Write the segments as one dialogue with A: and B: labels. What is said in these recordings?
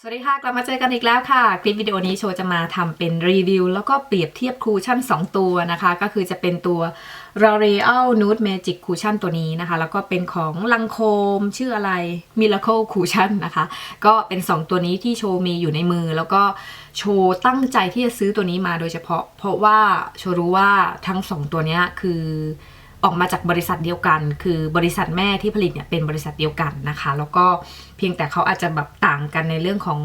A: สวัสดีค่ะ กลับมาเจอกันอีกแล้วค่ะ คลิปวิดีโอนี้โชว์จะมาทำเป็นรีวิว แล้วก็เปรียบเทียบคูชั่น 2 ตัวนะคะ ก็คือจะเป็นตัว L'Oreal Nude Magic Cushion ตัวนี้นะคะ แล้วก็เป็นของลังโคมชื่ออะไร Miracle Cushion นะคะ ก็เป็น 2 ตัวนี้ที่โชว์มีอยู่ในมือ แล้วก็โชว์ตั้งใจที่จะซื้อตัวนี้มาโดยเฉพาะ เพราะว่าโชว์รู้ว่าทั้ง 2 ตัวเนี้ยคือ ออกมาจากบริษัทเดียวกัน คือบริษัทแม่ที่ผลิตเนี่ยเป็นบริษัทเดียวกันนะคะ แล้วก็เพียงแต่เขาอาจจะแบบต่างกันในเรื่องของ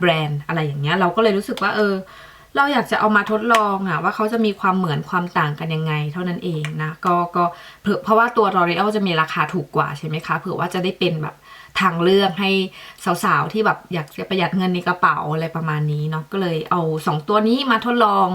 A: แบรนด์อะไรอย่างเงี้ยเราก็เลยรู้สึกว่าเออ เราอยากจะเอามาทดลองอะว่าเขาจะมีความเหมือนความต่างกันยังไง เท่านั้นเองนะก็ก็เผื่อเพราะว่าตัว L'Oreal จะมีราคาถูกกว่าใช่ไหมคะเผื่อว่าจะได้เป็นแบบ ทางเลือกให้สาวๆที่แบบอยากจะประหยัดเงินในกระเป๋าอะไรประมาณนี้เนาะก็เลยเอา 2 ตัวนี้มาทดลอง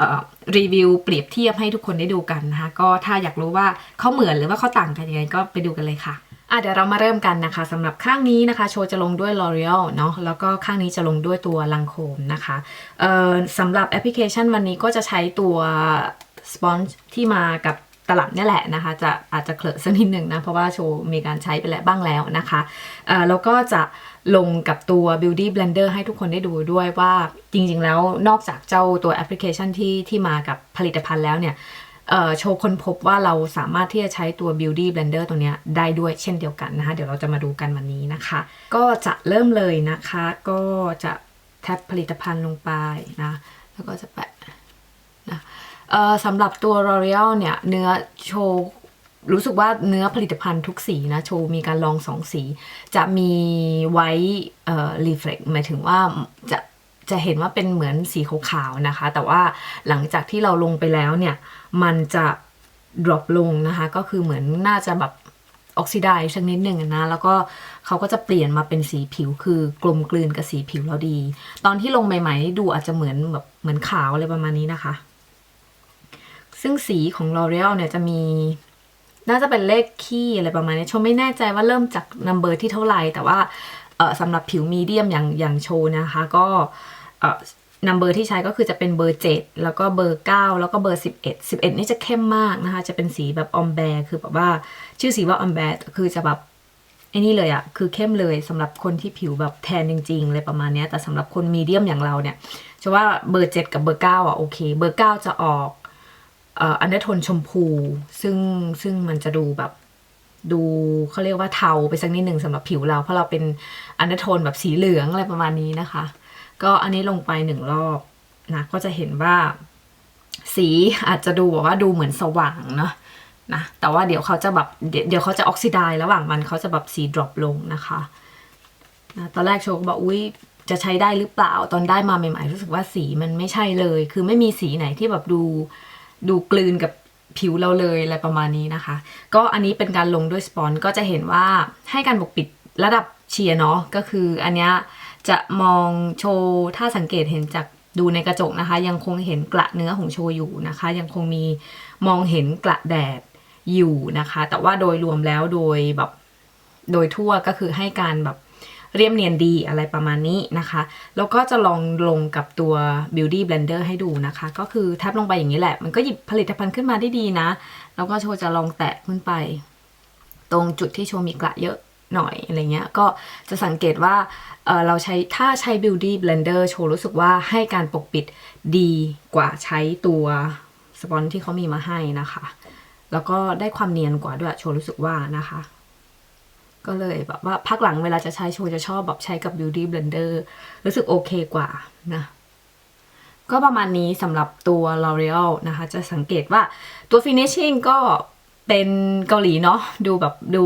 A: ออรีวิวเปรียบเทียบให้ทุกคนได้ดูกันนะคะก็ถ้าอยากรู้ว่าเขาเหมือนหรือว่าเขาต่างกันยังไงก็ไปดูกันเลยค่ะอะเดี๋ยวเรามาเริ่มกันนะคะสำหรับข้างนี้นะคะ โชว์จะลงด้วย L'Oreal เนาะแล้วก็ข้างนี้จะลงด้วยตัวลังโคมนะคะเอ่อสำหรับแอปพลิเคชันวันนี้ก็จะใช้ตัวสปอนจ์ที่มากับ ตลับนี่แหละนะคะ จะอาจจะเคลอะสักนิดหนึ่งนะ เพราะว่าโชว์มีการใช้ไปแล้วบ้างแล้วนะคะแล้วก็จะลงกับตัว Beauty Blender ให้ทุกคนได้ดูด้วยว่าจริงๆแล้วนอกจากเจ้าตัวแอปพลิเคชันที่ที่มากับผลิตภัณฑ์แล้วเนี่ยโชว์คนพบว่าเราสามารถที่จะใช้ตัว Beauty Blender ตัวนี้ได้ด้วยเช่นเดียวกันนะคะ เดี๋ยวเราจะมาดูกันวันนี้นะคะ ก็จะเริ่มเลยนะคะ ก็จะแท็บผลิตภัณฑ์ลงไปนะ แล้วก็จะแปะ เออสำหรับตัว L'Oreal เนี่ย เนื้อโชว์รู้สึกว่าเนื้อผลิตภัณฑ์ทุกสีนะ โชว์มีการลองสองสี จะมีไว้เอ่อรีเฟล็กหมายถึงว่าจะจะเห็นว่าเป็นเหมือนสีขาวๆนะคะ แต่ว่าหลังจากที่เราลงไปแล้วเนี่ย มันจะ drop ลงนะคะ ก็คือเหมือนน่าจะแบบออกซิไดซ์สักนิดหนึ่งนะ แล้วก็เขาก็จะเปลี่ยนมาเป็นสีผิวคือกลมกลืนกับสีผิวเราดี ตอนที่ลงใหม่ๆดูอาจจะเหมือนแบบเหมือนขาวอะไรประมาณนี้นะคะ ซึ่งสีของ L'Oreal เนี่ยจะมี น่าจะเป็นเลขคี่อะไรประมาณนี้ชมไม่แน่ใจว่าเริ่มจากนัมเบอร์ที่เท่าไหร่ แต่ว่าเออสำหรับผิวมีเดียมอย่างอย่างโชนะคะ ก็เออนัมเบอร์ที่ใช้ก็คือจะเป็นเบอร์ 7 แล้วก็เบอร์ 9 แล้วก็เบอร์ 11 11 นี่จะเข้มมากนะคะ จะเป็นสีแบบออมแบร์คือแบบว่าชื่อสีว่าออมแบร์คือจะแบบไอ้นี่เลยอะคือเข้มเลยสำหรับคนที่ผิวแบบแทนจริงๆเลยประมาณนี้แต่สำหรับคนมีเดียมอย่างเราเนี่ยจะว่าเบอร์ 7 กับเบอร์ 9อะโอเค เบอร์ 9 จะออก อันเดอร์โทนชมพู ซึ่งซึ่งมันจะดูแบบดูเขาเรียกว่าเทาไปสักนิดหนึ่งสำหรับผิวเรา เพราะเราเป็นอันเดอร์โทนแบบสีเหลืองอะไรประมาณนี้นะคะ ก็อันนี้ลงไปหนึ่งรอบนะก็จะเห็นว่า สีอาจจะดูแบบว่าดูเหมือนสว่างเนาะนะแต่ว่าเดี๋ยวเขาจะแบบเดี๋ยวเดี๋ยวเขาจะออกซิไดระหว่างมันเขาจะแบบสีดรอปลงนะคะนะตอนแรกโชว์ก็บอกอุ้ยจะใช้ได้หรือเปล่าตอนได้มาใหม่ๆรู้สึกว่าสีมันไม่ใช่เลย คือไม่มีสีไหนที่แบบดู ดูกลืนกับผิวเราเลยอะไรประมาณนี้นะคะ ก็อันนี้เป็นการลงด้วยสปอนก็จะเห็นว่าให้การปกปิดระดับเชียร์เนาะก็คืออันเนี้ยจะมองโชว์ถ้าสังเกตเห็นจากดูในกระจกนะคะ ยังคงเห็นกระเนื้อของโชว์อยู่นะคะ ยังคงมีมองเห็นกระแดดอยู่นะคะ แต่ว่าโดยรวมแล้วโดยแบบโดยทั่วก็คือให้การแบบ เรียบเนียนดีอะไรประมาณนี้นะคะ แล้วก็จะลองลงกับตัว Beauty Blender ให้ดูนะคะ ก็คือแทบลงไปอย่างนี้แหละ มันก็หยิบผลิตภัณฑ์ขึ้นมาได้ดีนะ แล้วก็โชว์จะลองแตะขึ้นไป ตรงจุดที่โชว์มีกระเยอะหน่อยอะไรเงี้ย ก็จะสังเกตว่าเเราใช้ถ้าใช้ Beauty Blender โชว์รู้สึกว่าให้การปกปิดดีกว่าใช้ตัวสปอนที่เขามีมาให้นะคะ แล้วก็ได้ความเนียนกว่าด้วย โชว์รู้สึกว่านะคะ ก็เลยแบบว่าพักหลังเวลาจะใช้โชว์จะชอบแบบใช้กับ Beauty Blender รู้สึกโอเคกว่านะก็ประมาณนี้สำหรับตัว L'Oreal นะคะ จะสังเกตว่าตัว finishing ก็เป็นเกาหลีเนาะดูแบบดู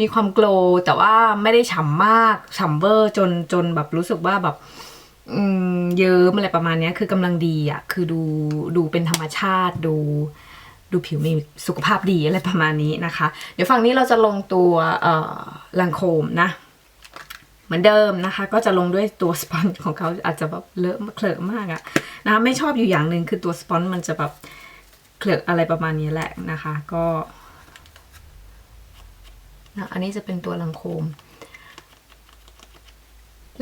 A: มีความโกลแต่ว่าไม่ได้ฉ่ำมากฉ่ำเวอร์จนจนแบบรู้สึกว่าแบบเยิ้มอะไรประมาณนี้คือกำลังดีอะ่ะคือดูดูเป็นธรรมชาติดู ดูผิวมีสุขภาพดีอะไรประมาณนี้นะคะ เดี๋ยวฝั่งนี้เราจะลงตัวลังโคมนะ เหมือนเดิมนะคะ ก็จะลงด้วยตัวสปอนของเขาอาจจะแบบเลอะเคลอะมากอะนะคะไม่ชอบอยู่อย่างหนึ่งคือตัวสปอนมันจะแบบเคลอะอะไรประมาณนี้แหละนะคะ ก็นะอันนี้จะเป็นตัวลังโคม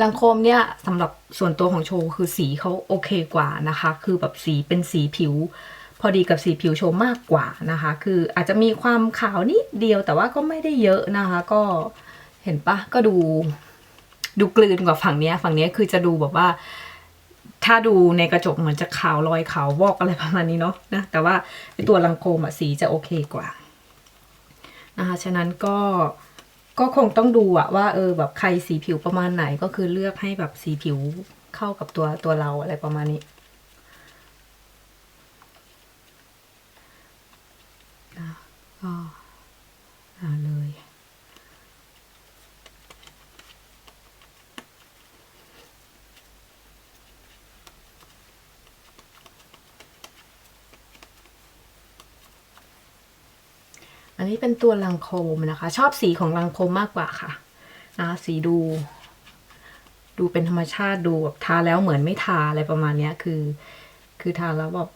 A: ลังโคมเนี่ยสำหรับส่วนตัวของโชว์คือสีเขาโอเคกว่านะคะ คือแบบสีเป็นสีผิว พอดีกับสีผิวโชว์มากกว่านะคะ คืออาจจะมีความขาวนิดเดียวแต่ว่าก็ไม่ได้เยอะนะคะ ก็เห็นปะก็ดู ดูกลืนกว่าฝั่งนี้ฝั่งนี้คือจะดูแบบว่า ถ้าดูในกระจกเหมือนจะขาวรอยขาววอกอะไรประมาณนี้เนาะนะแต่ว่าตัวลังโคมอะสีจะโอเคกว่านะคะฉะนั้นก็ก็คงต้องดูอะว่าเออแบบใครสีผิวประมาณไหนก็คือเลือกให้แบบสีผิวเข้ากับตัวตัวเราอะไรประมาณนี้ ก็อ่าเลย อันนี้เป็นตัวลังโคมนะคะ ชอบสีของลังโคมมากกว่าค่ะนะสีดู ดูเป็นธรรมชาติดูแบบทาแล้วเหมือนไม่ทาอะไรประมาณนี้คือ คือทาแล้วแบบ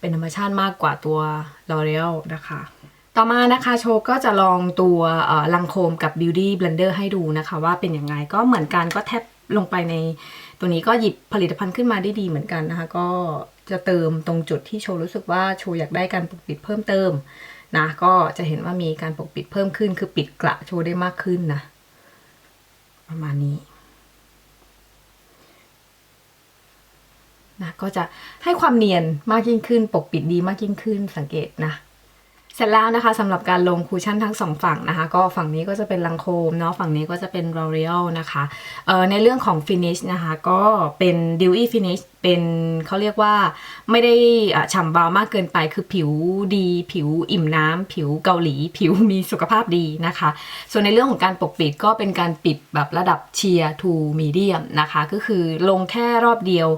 A: เป็นธรรมชาติมากกว่าตัว L'Oreal นะคะ ต่อมานะคะโชก็จะลองตัวลังโคมกับ Beauty Blender ให้ดูนะคะ ว่าเป็นยังไงก็เหมือนกันก็แทบลงไปในตัวนี้ก็หยิบผลิตภัณฑ์ขึ้นมาได้ดีเหมือนกันนะคะ ก็จะเติมตรงจุดที่โชรู้สึกว่าโชอยากได้การปกปิดเพิ่มเติมนะก็จะเห็นว่ามีการปกปิดเพิ่มขึ้น คือปิดกระโชว์ได้มากขึ้นนะ ประมาณนี้นะก็จะให้ความเนียนมากยิ่งขึ้น ปกปิดดีมากยิ่งขึ้นสังเกตนะ เสร็จแล้วนะคะสำหรับการลงคูชั่นทั้งสองฝั่งนะคะ ก็ฝั่งนี้ก็จะเป็นลังโคมเนาะฝั่งนี้ก็จะเป็น L'Oreal นะคะเอ่อในเรื่องของ finish นะคะ ก็เป็น dewy finish เป็นเขาเรียกว่าไม่ได้อะฉ่ำเบามากเกินไปคือผิวดี ผิวอิ่มน้ำ ผิวเกาหลี ผิวมีสุขภาพดีนะคะ ส่วนในเรื่องของการปกปิดก็เป็นการปิดแบบระดับเชียร์ to medium นะคะ ก็คือลงแค่รอบเดียว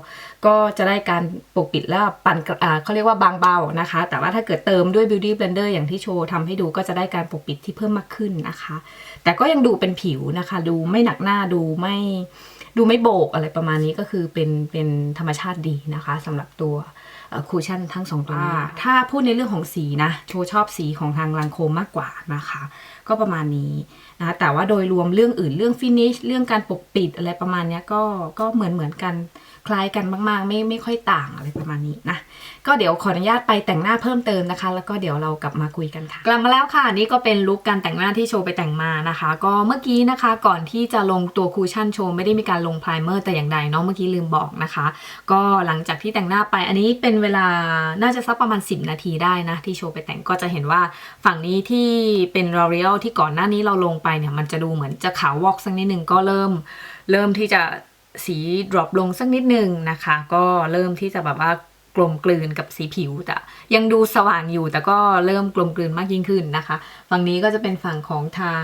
A: ก็จะได้การปกปิดแล้วปั่นกระอ่าเขาเรียกว่าบางเบานะคะ แต่ว่าถ้าเกิดเติมด้วย beauty blender อย่างที่โชว์ทำให้ดูก็จะได้การปกปิดที่เพิ่มมากขึ้นนะคะ แต่ก็ยังดูเป็นผิวนะคะ ดูไม่หนักหน้าดูไม่ดูไม่โบกอะไรประมาณนี้ก็คือเป็นเป็นธรรมชาติดีนะคะสำหรับตัวคูชั่นทั้งสองตัวนี้ถ้าพูดในเรื่องของสีนะ โชว์ชอบสีของทางลังโคมมากกว่านะคะ ก็ประมาณนี้ นะแต่ว่าโดยรวมเรื่องอื่นเรื่องฟินิชเรื่องการปกปิดอะไรประมาณนี้ก็ก็เหมือนเหมือนกันคล้ายกันมากๆ ไม่ไม่ค่อยต่างอะไรประมาณนี้นะก็เดี๋ยวขออนุญาตไปแต่งหน้าเพิ่มเติมนะคะ แล้วก็เดี๋ยวเรากลับมาคุยกันค่ะกลับมาแล้วค่ะนี่ก็เป็นลุคการแต่งหน้าที่โชว์ไปแต่งมานะคะ ก็เมื่อกี้นะคะก่อนที่จะลงตัวคูชั่นโชว์ไม่ได้มีการลงไพรเมอร์แต่อย่างใดเนาะเมื่อกี้ลืมบอกนะคะ ก็หลังจากที่แต่งหน้าไปอันนี้เป็นเวลาน่าจะสักประมาณ 10 นาทีได้นะที่โชว์ไปแต่งก็จะเห็นว่าฝั่งนี้ที่เป็น L'Oreal ที่ก่อนหน้านี้เราลงไปเนี่ยมันจะดูเหมือนจะขาววอกสักนิดหนึ่งก็เริ่ม เริ่มที่จะสีดรอปลงสักนิดหนึ่งนะคะ ก็เริ่มที่จะแบบว่า กลมกลืนกับสีผิวแต่ยังดูสว่างอยู่แต่ก็เริ่มกลมกลืนมากยิ่งขึ้นนะคะฝั่งนี้ก็จะเป็นฝั่งของทาง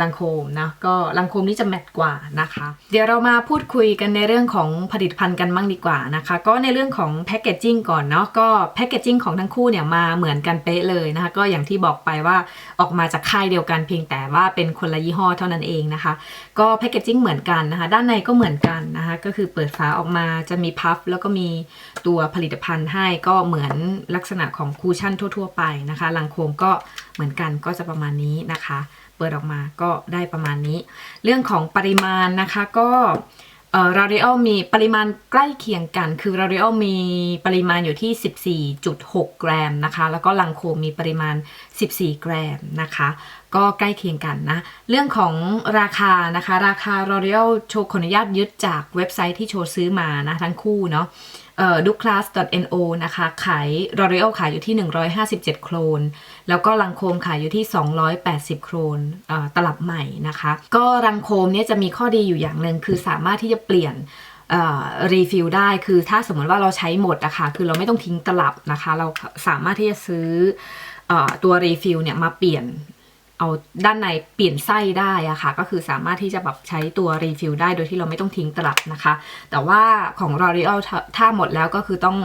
A: ลังโคมนะก็ลังโคมนี่จะแมตต์กว่านะคะ เดี๋ยวเรามาพูดคุยกันในเรื่องของผลิตภัณฑ์กันบ้างดีกว่านะคะ ก็ในเรื่องของแพคเกจจิ้งก่อนเนาะก็แพคเกจจิ้งของทั้งคู่เนี่ยมาเหมือนกันเป๊ะเลยนะคะ ก็อย่างที่บอกไปว่าออกมาจากค่ายเดียวกันเพียงแต่ว่าเป็นคนละยี่ห้อเท่านั้นเองนะคะ ก็แพคเกจจิ้งเหมือนกันนะคะ ด้านในก็เหมือนกันนะคะ ก็คือเปิดฝาออกมาจะมีพัฟแล้วก็มีตัวผลิตภัณฑ์ให้ก็เหมือนลักษณะของคูชั่นทั่ว ๆ ไปนะคะลังโคมก็เหมือนกันก็จะประมาณนี้นะคะ เปิดออกมาก็ได้ประมาณนี้ เรื่องของปริมาณนะคะก็ เอ่อ L'Oreal มีปริมาณใกล้เคียงกัน คือราริโอมีปริมาณอยู่ที่ 14.6 กรัมนะคะ แล้วก็ลังโคมีปริมาณ 14 กรัมนะคะ ก็ใกล้เคียงกันนะ เรื่องของราคานะคะ ราคาราริโอโชว์ขออนุญาตยึดจากเว็บไซต์ที่โชว์ซื้อมานะทั้งคู่เนาะ เอ่อ douglas.no นะคะ ขาย L'Oreal ขายอยู่ที่ 157 โครน แล้วก็ลังโคมขายอยู่ที่ 280 โครนตลับใหม่นะคะ ก็รังโคมเนี่ยจะมีข้อดีอยู่อย่างหนึ่งคือสามารถที่จะเปลี่ยนรีฟิลได้คือถ้าสมมติว่าเราใช้หมดอะคะคือเราไม่ต้องทิ้งตลับนะคะ เราสามารถที่จะซื้อเออตัวรีฟิลเนี่ยมาเปลี่ยน เอาด้านในเปลี่ยนไส้ได้อะค่ะ ก็คือสามารถที่จะแบบใช้ตัวรีฟิลได้โดยที่เราไม่ต้องทิ้งตลับนะคะ แต่ว่าของ L'Oreal ถ้าถ้าหมดแล้วก็คือต้อง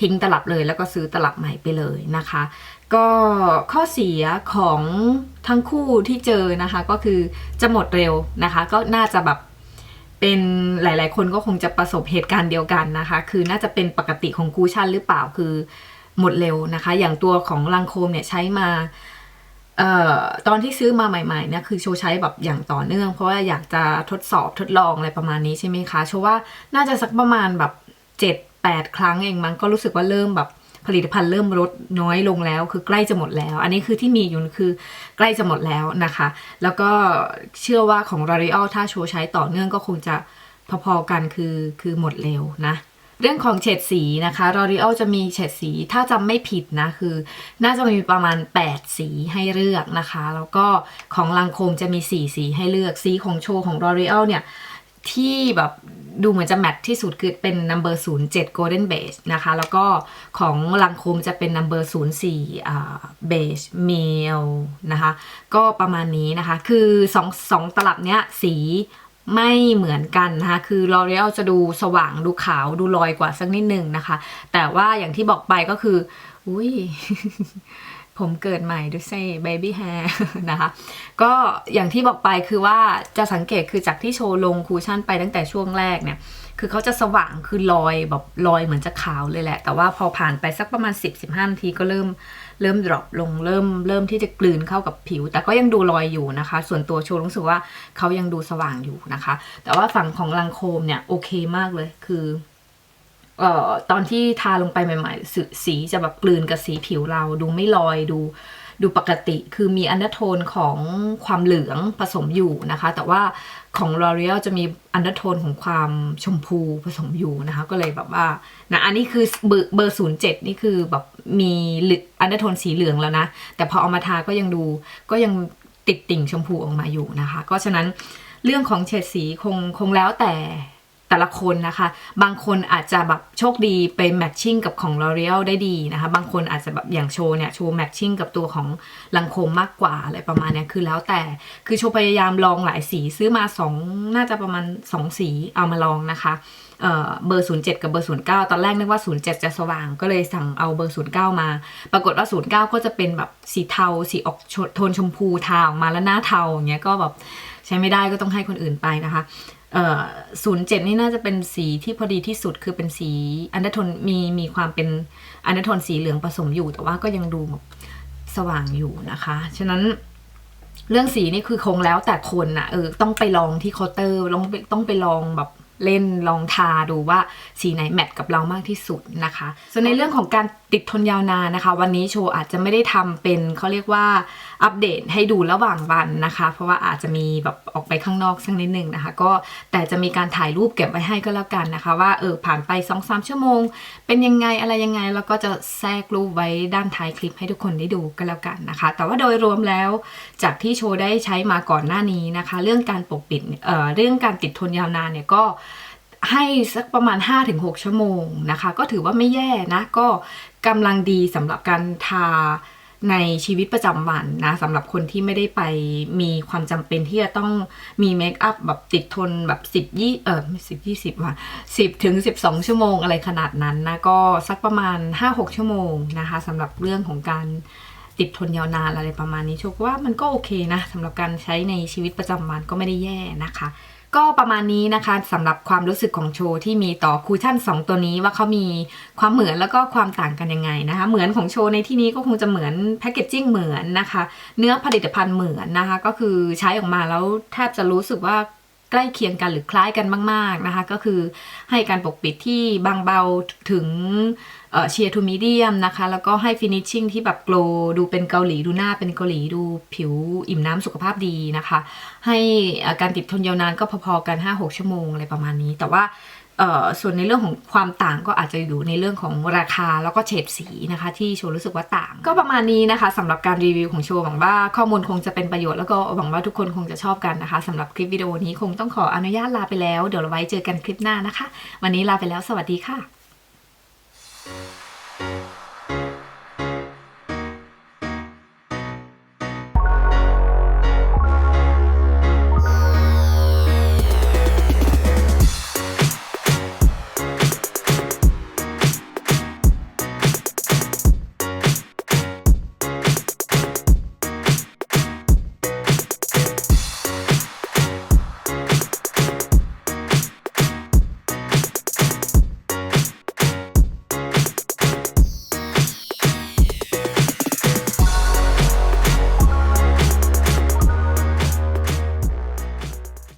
A: ทิ้งตลับเลย แล้วก็ซื้อตลับใหม่ไปเลยนะคะ ก็ข้อเสียของทั้งคู่ที่เจอนะคะ ก็คือจะหมดเร็วนะคะ ก็น่าจะแบบเป็นหลาย ๆ คนก็คงจะประสบเหตุการณ์เดียวกันนะคะ คือน่าจะเป็นปกติของคูชั่นหรือเปล่าคือหมดเร็วนะคะ อย่างตัวของลังโคมเนี่ยใช้มา เอ่อตอนที่ซื้อมาใหม่ๆเนี่ยคือโชว์ใช้แบบอย่างต่อเนื่อง เพราะว่าอยากจะทดสอบทดลองอะไรประมาณนี้ใช่ไหมคะโชว์ว่าน่าจะสักประมาณแบบ7 8ครั้งเองมั้งก็รู้สึกว่าเริ่มแบบผลิตภัณฑ์เริ่มลดน้อยลงแล้ว คือใกล้จะหมดแล้ว อันนี้คือที่มีอยู่คือใกล้จะหมดแล้วนะคะ แล้วก็เชื่อว่าของ L'Oreal ถ้าโชว์ใช้ต่อเนื่องก็คงจะพอๆกันคือคือหมดเร็วนะ เรื่องของเฉดสีนะคะ L'Oreal จะมีเฉดสีถ้าจำไม่ผิดนะคือ น่าจะมีประมาณ 8 สีให้เลือกนะคะ แล้วก็ของลังโคมจะมี 4 สีให้เลือกสีของโชว์ของ L'Oreal เนี่ยที่แบบดูเหมือนจะแมทที่สุดคือเป็น number 07 golden beige นะคะ แล้วก็ของลังโคมจะเป็น number 04อ่า beige male นะคะ ก็ประมาณนี้นะคะ คือสองสองตลับเนี้ยสี ไม่เหมือนกันนะคะคือ L'Oreal จะดูสว่างดูขาวดูลอยกว่าสักนิดหนึ่งนะคะ แต่ว่าอย่างที่บอกไปก็คืออุ้ยผมเกิดใหม่ดูเซ่ baby hair นะคะ ก็อย่างที่บอกไปคือว่าจะสังเกตคือจากที่โชว์ลงคูชั่นไปตั้งแต่ช่วงแรกเนี่ย คือเขาจะสว่างคือลอยแบบลอยเหมือนจะขาวเลยแหละ แต่ว่าพอผ่านไปสักประมาณ 10-15นาทีก็เริ่ม เริ่มดรอปลงเริ่มเริ่มที่จะกลืนเข้ากับผิว แต่ก็ยังดูลอยอยู่นะคะ ส่วนตัวโชว์รู้สึกว่าเขายังดูสว่างอยู่นะคะ แต่ว่าฝั่งของลังโคมเนี่ยโอเคมากเลยคือเอ่อตอนที่ทาลงไปใหม่ๆสสีจะแบบกลืนกับสีผิวเราดูไม่ลอยดู ดูปกติคือมีอันเดอร์โทนของความเหลืองผสมอยู่นะคะ แต่ว่าของ L'Oreal จะมีอันเดอร์โทนของความชมพูผสมอยู่นะคะ ก็เลยแบบว่านะอันนี้คือเบอร์เบอร์ศูนย์เจ็ดนี่คือแบบมีอันเดอร์โทนสีเหลืองแล้วนะ แต่พอเอามาทาก็ยังดูก็ยังติดติ่งชมพูออกมาอยู่นะคะ ก็ฉะนั้นเรื่องของเฉดสีคงคงแล้วแต่ แต่ละคนนะคะ บางคนอาจจะแบบโชคดีไปแมทชิ่งกับของ L'Oreal ได้ดีนะคะ บางคนอาจจะแบบอย่างโชว์เนี่ยโชว์แมทชิ่งกับตัวของลังโคมมากกว่าอะไรประมาณเนี้ยคือแล้วแต่คือโชว์พยายามลองหลายสีซื้อมา 2 น่าจะประมาณ 2 สีเอามาลองนะคะเอ่อเบอร์ 07 กับเบอร์ 09 ตอนแรกนึกว่า 07 จะสว่างก็เลยสั่งเอาเบอร์ 09 มา ปรากฏว่า 09 ก็จะเป็นแบบสีเทาสีออกโทนชมพูทาออกมาแล้วหน้าเทาอย่างเงี้ยก็แบบ ใช้ไม่ได้ก็ต้องให้คนอื่นไปนะคะเออ07นี่น่าจะเป็นสีที่พอดีที่สุดคือเป็นสีอันดทนมีมีความเป็นอันดทนสีเหลืองผสมอยู่ แต่ว่าก็ยังดูแบบสว่างอยู่นะคะ ฉะนั้นเรื่องสีนี่คือคงแล้วแต่คนนะเออต้องไปลองที่เคาน์เตอร์ลองต้องไปลองแบบเล่นลองทาดูว่าสีไหนแมทกับเรามากที่สุดนะคะ ส่วนในเรื่องของการ ติดทนยาวนานนะคะ วันนี้โชว์อาจจะไม่ได้ทำเป็นเขาเรียกว่าอัปเดตให้ดูระหว่างวันนะคะ เพราะว่าอาจจะมีแบบออกไปข้างนอกสักนิดหนึ่งนะคะ ก็แต่จะมีการถ่ายรูปเก็บไว้ให้ก็แล้วกันนะคะ ว่าเออผ่านไป2อสชั่วโมง เป็นยังไงอะไรยังไงแล้วก็จะแทรกรูปไว้ด้านท้ายคลิปให้ทุกคนได้ดูก็แล้วกันนะคะ แต่ว่าโดยรวมแล้วจากที่โชว์ได้ใช้มาก่อนหน้านี้นะคะ เรื่องการปกปิดเอ่อเรื่องการติดทนยาวนานเนี่ยก็ให้สักประมาณ 5-6 ชั่วโมงนะคะ ก็ถือว่าไม่แย่นะ ก็ กำลังดีสำหรับการทาในชีวิตประจำวันนะสำหรับคนที่ไม่ได้ไปมีความจำเป็นที่จะต้องมีเมคอัพแบบติดทนแบบ10ยี่เออไม่สิบยี่สิบว่ะ10ถึง12ชั่วโมงอะไรขนาดนั้นนะก็สักประมาณ5-6ชั่วโมงนะคะสำหรับเรื่องของการติดทนยาวนานอะไรประมาณนี้โชคว่ามันก็โอเคนะสำหรับการใช้ในชีวิตประจำวันก็ไม่ได้แย่นะคะ ก็ประมาณนี้นะคะสำหรับความรู้สึกของโชว์ที่มีต่อคูชั่น 2 ตัวนี้ว่าเขามีความเหมือนแล้วก็ความต่างกันยังไงนะคะ เหมือนของโชว์ในที่นี้ก็คงจะเหมือนแพคเกจจิ้งเหมือนนะคะ เนื้อผลิตภัณฑ์เหมือนนะคะ ก็คือใช้ออกมาแล้วแทบจะรู้สึกว่าใกล้เคียงกันหรือคล้ายกันมาก ๆนะคะ ก็คือให้การปกปิดที่บางเบาถึง เชียร์ทูมีเดียมนะคะ แล้วก็ให้ฟินิชชิ่งที่แบบโกลดูเป็นเกาหลีดูหน้าเป็นเกาหลีดูผิวอิ่มน้ำสุขภาพดีนะคะ ให้การติดทนยาวนานก็พอๆกัน 5-6 ชั่วโมงอะไรประมาณนี้ แต่ว่าส่วนในเรื่องของความต่างก็อาจจะอยู่ในเรื่องของราคาแล้วก็เฉดสีนะคะ ที่โชว์รู้สึกว่าต่าง ก็ประมาณนี้นะคะสำหรับการรีวิวของโชว์หวังว่าข้อมูลคงจะเป็นประโยชน์แล้วก็หวังว่าทุกคนคงจะชอบกันนะคะสำหรับคลิปวิดีโอนี้คงต้องขออนุญาตลาไปแล้ว เดี๋ยวเราไว้เจอกันคลิปหน้านะคะ วันนี้ลาไปแล้วสวัสดีค่ะ Thank you